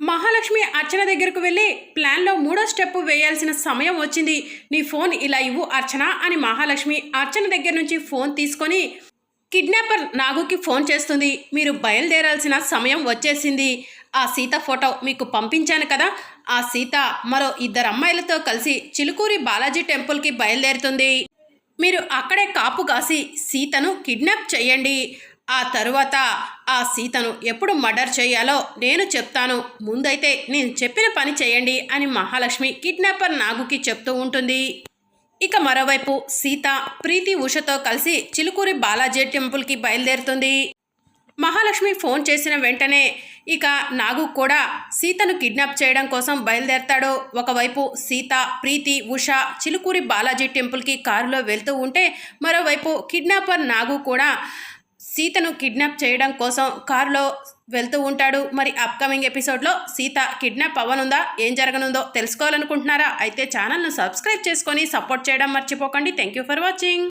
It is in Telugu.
మహాలక్ష్మి అర్చన దగ్గరకు వెళ్ళి ప్లాన్లో మూడో స్టెప్ వేయాల్సిన సమయం వచ్చింది. నీ ఫోన్ ఇలా ఇవ్వు అర్చన అని మహాలక్ష్మి అర్చన దగ్గర నుంచి ఫోన్ తీసుకొని కిడ్నాపర్ నాగుకి ఫోన్ చేస్తుంది. మీరు బయలుదేరాల్సిన సమయం వచ్చేసింది. ఆ సీత ఫోటో మీకు పంపించాను కదా. ఆ సీత మరో ఇద్దరు అమ్మాయిలతో కలిసి చిలుకూరి బాలాజీ టెంపుల్కి బయలుదేరుతుంది. మీరు అక్కడే కాపు కాసి సీతను కిడ్నాప్ చేయండి. ఆ తరువాత ఆ సీతను ఎప్పుడు మర్డర్ చేయాలో నేను చెప్తాను. ముందైతే నేను చెప్పిన పని చేయండి అని మహాలక్ష్మి కిడ్నాపర్ నాగుకి చెప్తూ ఉంటుంది. ఇక మరోవైపు సీత ప్రీతి ఉషతో కలిసి చిలుకూరి బాలాజీ టెంపుల్కి బయలుదేరుతుంది. మహాలక్ష్మి ఫోన్ చేసిన వెంటనే ఇక నాగు కూడా సీతను కిడ్నాప్ చేయడం కోసం బయలుదేరతాడు. ఒకవైపు సీత ప్రీతి ఉష చిలుకూరి బాలాజీ టెంపుల్కి కారులో వెళ్తూ ఉంటే మరోవైపు కిడ్నాపర్ నాగు కూడా సీతను కిడ్నాప్ చేయడం కోసం కారులో వెళ్తూ ఉంటాడు. మరి అప్కమింగ్ ఎపిసోడ్లో సీత కిడ్నాప్ అవ్వనుందా? ఏం జరగనుందో తెలుసుకోవాలనుకుంటున్నారా? అయితే ఛానల్ను సబ్స్క్రైబ్ చేసుకొని సపోర్ట్ చేయడం మర్చిపోకండి. Thank you for watching